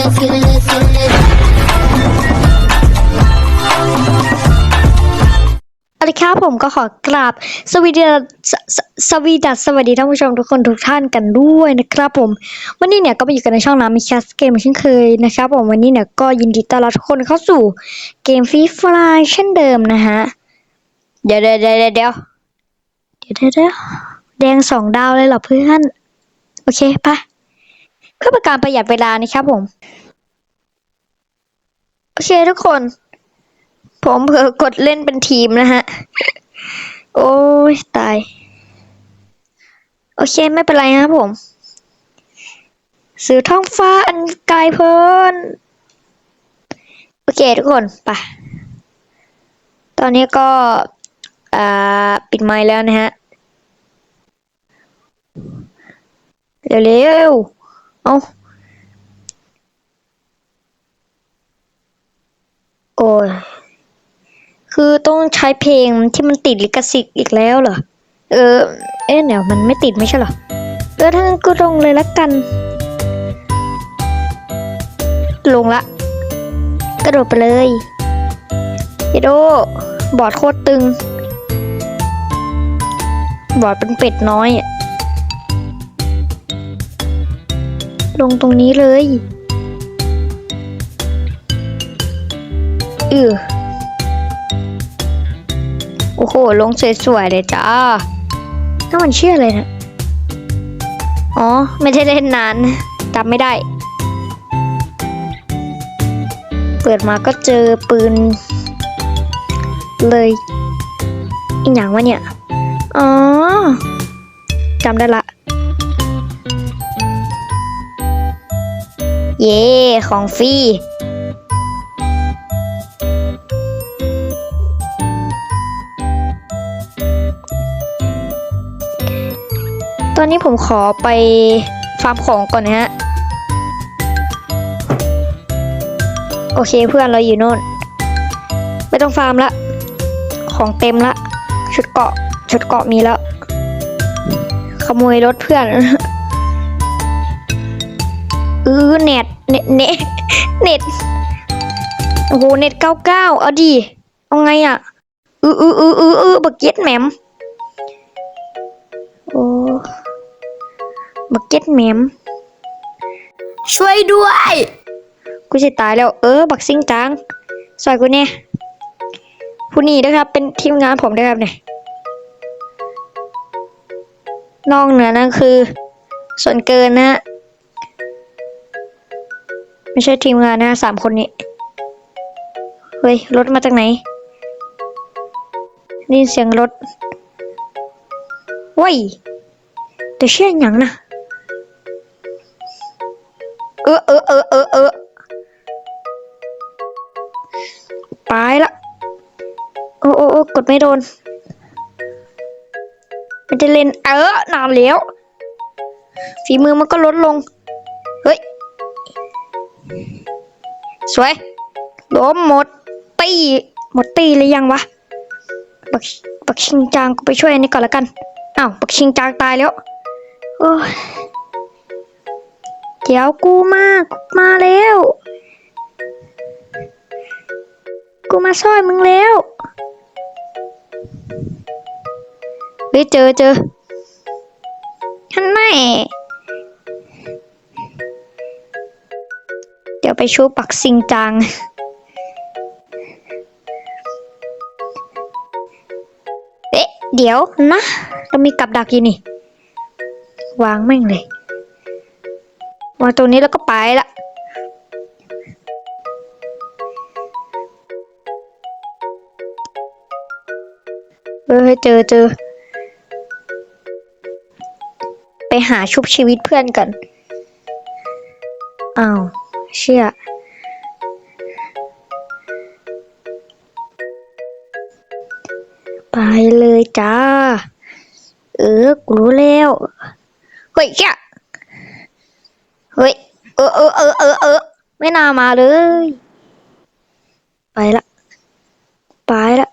สวัสดีครับผมก็ขอกราบสวีดัสสวีดัสสวัสดีท่านผู้ชมทุกคนทุกท่านกันด้วยนะครับผม วันนี้เนี่ยก็มาอยู่กันในช่องน้ำมิคัสเกมเช่นเคยนะครับผมวันนี้เนี่ยก็ยินดีต้อนรับทุกคนเข้าสู่เกมฟรีฟลายเช่นเดิมนะฮะเดี๋ยวเดี๋ยวเดี๋ยวเดี๋ยวเดี๋ยวแดงสองดาวเลยเหรอเพื่อน โอเคปะ เพื่อเป็นการประหยัดเวลานะครับผม โอเคทุกคน ผมเผลอกดเล่นเป็นทีมนะฮะ โอ้ยตาย โอเคไม่เป็นไรนะครับผม สื่อท้องฟ้าอันไกลโพ้นโอเคทุกคนไปตอนนี้ก็ปิดไมค์แล้วนะฮะ เร็วๆ เอาโอ้ยคือต้องใช้เพลงที่มันติดลิขสิทธิ์อีกแล้วเหรอ เออ เอ๊ะเดี๋ยวมันไม่ติดไม่ใช่เหรอ เออ ถ้างั้นก็ลงเลยละกัน ลงละ กระโดดไปเลยเยโด บอดโคตรตึง บอดเป็นเป็ดน้อยอะ ลงตรงนี้เลยเออโอ้โห ลงสวยๆเลยจ้าน้ามันเชื่ออะไรนะ อ๋อ ไม่ได้เล่นนานจำไม่ได้ เปิดมาก็เจอปืน เลยอีกอย่างวะเนี่ย อ๋อจำได้ละ เย่ของฟรีตอนนี้ผมขอไปฟาร์มของก่อนนะฮะ โอเคเพื่อนเราอยู่โน่น ไม่ต้องฟาร์มละ ของเต็มละ ชุดเกาะ ชุดเกาะมีแล้ว ขโมยรถเพื่อน เออเน็ตเน็ตเน็ตเน็ตโอ้โหเน็ตเก้าเก้าเอาดีเอาไงอะอืออืออืออืออือบักเก็ตแหมมโอ้บักเก็ตแหมมช่วยด้วย กูจะตายแล้ว เออ บักซิงจังซอยกูเนี่ยผู้นี้ด้วยครับ เป็นทีมงานผมด้วยครับเนี่ยนอกเหนือนั่นคือ ส่วนเกินนะฮะ ไม่ใช่ทีมงานนะสามคนนี้ เฮ้ย รถมาจากไหน นี่เสียงรถว้ยแต่เชื่ออย่างนะ เออเออเออเออเออไปละ โอ้โอ้โอ้กดไม่โดน มันจะเล่นเออ นานแล้ว ฝีมือมันก็ลดลง สวยล้มหมดตีหมดตีเลยยังวะบักบักชิงจางกูไปช่วยอันนี้ก่อนละกันอ้าวบักชิงจางตายแล้วโอ้เดี๋ยวกูมากูมาแล้ว กูมาช่วยมึงแล้วเฮ้ยเจอเจอฮันแน่ ไปชูปักซิงจัง เอ๊ะ เดี๋ยวนะ เรามีกับดักอยู่นี่ วางแม่งเลย วางตรงนี้แล้วก็ไปละเออเจอเจอ ไปหาชุบชีวิตเพื่อนกัน อ้าว เชื่อ ไปเลยจ้า เออกูรู้แล้วเฮ้ยแกเฮ้ยเออเออเออเออเออไม่น่ามาเลย ไปละ ไปละ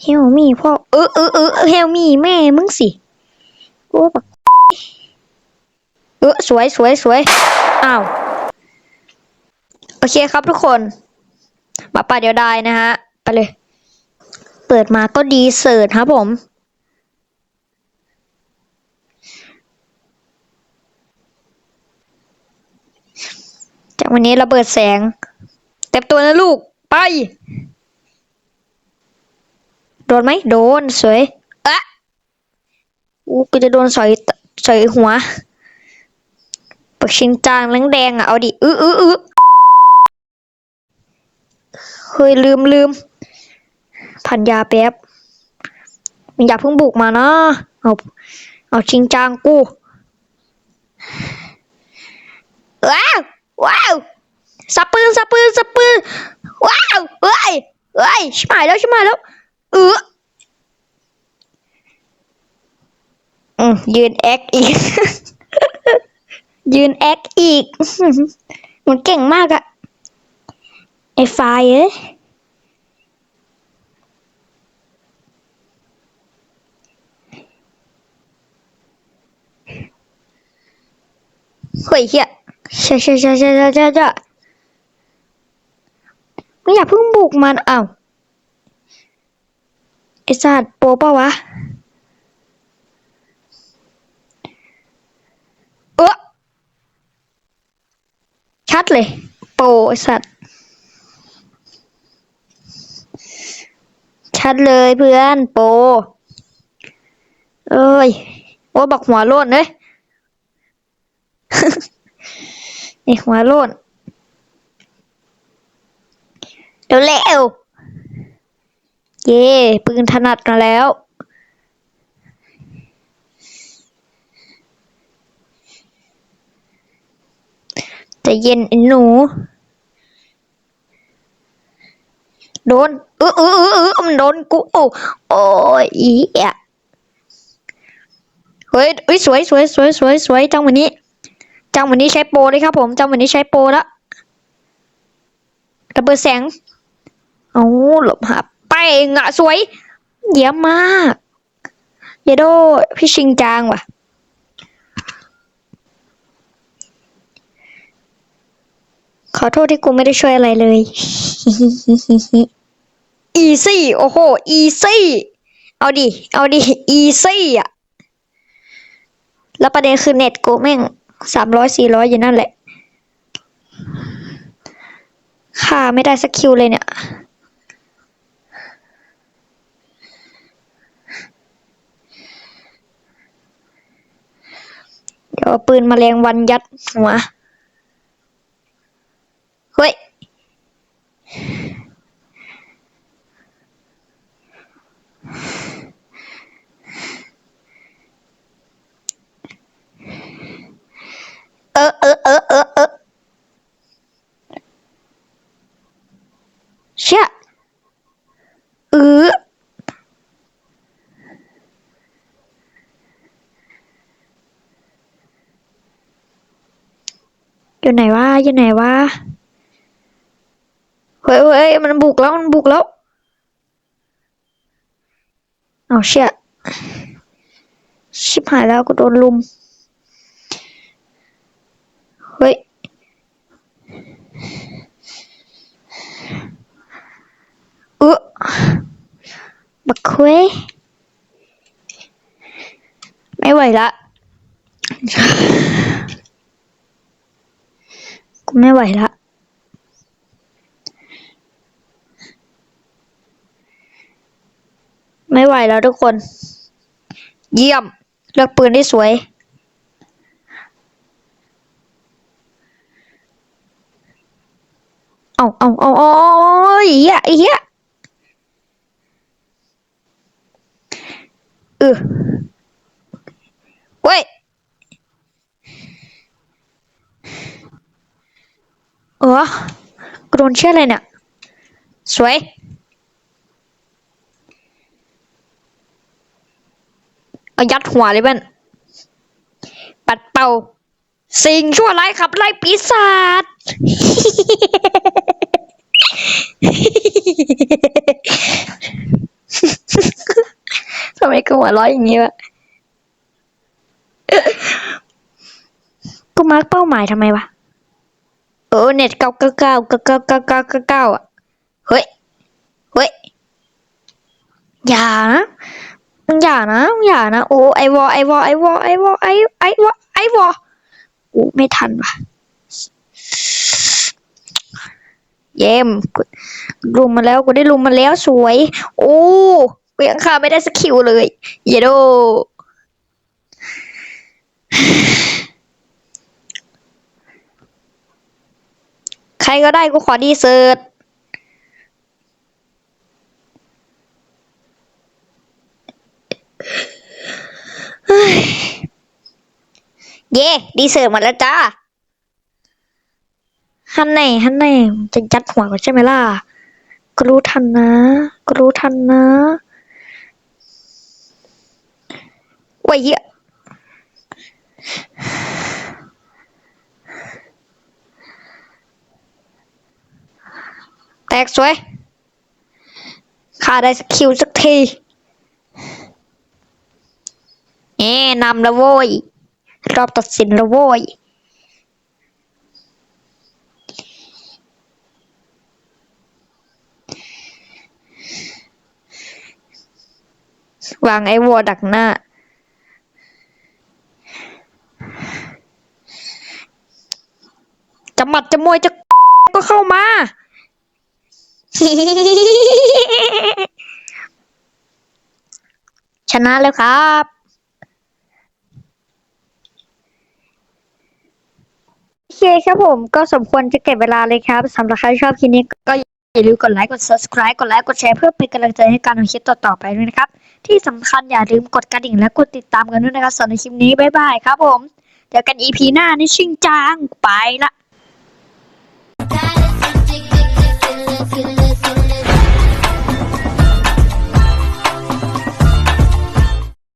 เฮลมี่พ่อเออเออเออเฮลมี่แม่มึงสิกูแบบ เออสวยสวยสวยอ้าวโอเคครับทุกคนมาป่าเดียวดายนะฮะ ไปเลย เปิดมาก็ดีเสิร์ตครับผมจากวันนี้เระเบิดแสง เต็มตัวนะลูก ไป โดนไหม โดน สวย อะ อู้กูจะโดนสอยสอยหัว ปักชิงจางแรงแดงๆอะ เอาดิ อื้ออื้ออื้อเฮ้ยลืมลืมพันยาแป๊บมันอย่าเพิ่งบุกมานะ เอา เอาชิงจางกู ว้าว ว้าวสับปืนสับปืนสับปืนว้าวเอ้ยเอ้ยชิบหายแล้วชิบหายแล้วเอออืมยืนแอคอีก ยืนแอคอีกมันเก่งมากอะไอ้ไฟเอ้ยเฮ้ยเฮียใช่ใช่ใช่ใช่ใช่ใช่ใช่ไม่อยากเพิ่งบุกมันอ้าวไอสัตว์โปปะวะ เออชัด เลย โปไอสัตว์ ชัดเลยเพื่อนโป เอ้ย โอ้บักหัวโลนเลยนี่หัวโลนเร็วเร็วๆเย่ปืนถนัดกันแล้ว จะเย็นไอ้หนู โดนเออเออเออเออมันโดนกูโอ้โอ้ยอีอะเฮ้ยเฮ้ยสวยสวยสวยสวยสวยจังวันนี้ จังวันนี้ใช้โปรเลยครับผม จังวันนี้ใช้โปรแล้วระเบิดแสงเอาหลบหาไปงะสวย เยี่ยมมาก เยโดพี่ชิงจางว่ะ ขอโทษที่กูไม่ได้ช่วยอะไรเลย อีซี่ โอ้โห อีซี่ เอาดิ เอาดิ อีซี่อะ แล้วประเด็นคือเน็ตกูแม่งสามร้อยสี่ร้อยอยู่นั่นแหละ ค่าไม่ได้สักคิวเลยเนี่ย เดี๋ยวปืนแมลงวันยัดหัว เฮ้ย เออเออเออเออเออเชี่ยเออ อยู่ไหนวะอยู่ไหนวะเฮ้ยเฮ้ยมันบุกแล้วมันบุกแล้วเอาเชี่ยชิบหายแล้วกูโดนลุมเฮ้ยเออบักคุยไม่ไหวละ ไม่ไหวละไม่ไหวแล้วทุกคน เยี่ยม เลือกปืนได้สวย เอาเอาเอาเอาเอาไอ้เหี้ยไอ้เหี้ยเออเว้ย กระโดนเชื่ออะไรเนี่ย สวย เอายัดหัวเลยเบ้นปัดเป่า สิ่งชั่วร้ายขับไล่ปีศาจทำไมกูหัวร้อยอย่างนี้วะ กูมาร์กเป้าหมายทำไมวะ เออเน็ตเก้าเก้าเก้าเก้าเก้าเก้าเก้าเก้าเก้าอะเฮ้ยเฮ้ยอย่านะมึงอย่านะมึงอย่านะโอ้ไอวอไอวอไอวอไอวอไอไอวอไอวอกูไม่ทันว่ะเยี่ยมกูลุมมาแล้วกูได้ลุมมาแล้วสวย โอ้กูยังฆ่าไม่ได้สักคิวเลย เยโด รก็ได้กูขอดีเซิร์ตเฮ้ยเย่ดีเซิร์ตหมดแล้วจ้าฮันไหนฮันไหนมันจะยัดหัวกันใช่ไหมล่ะก็รู้ทันนะก็รู้ทันนะว่าเหี้ย แตกสวยข้าได้สกิลสักที เอ๊นำล้วโว้ย รอบตัดสินล้วโว้ย วางไอ้วัวดักหน้า จะหมัดจะมวยจะก็เข้ามา ชนะแล้วครับ โอเคครับผมก็สมควรจะเก็บเวลาเลยครับสำหรับใครชอบคลิปนี้ก็อย่าลืมกดไลค์กด subscribe กดไลค์กดแชร์เพื่อเป็นกำลังใจให้การทำคลิปต่อๆไปด้วยนะครับ ที่สำคัญอย่าลืมกดกระดิ่งและกดติดตามกันด้วยนะครับสำหรับคลิปนี้บ๊ายบายครับผม เจอกัน EP หน้าในชิงจางไปละ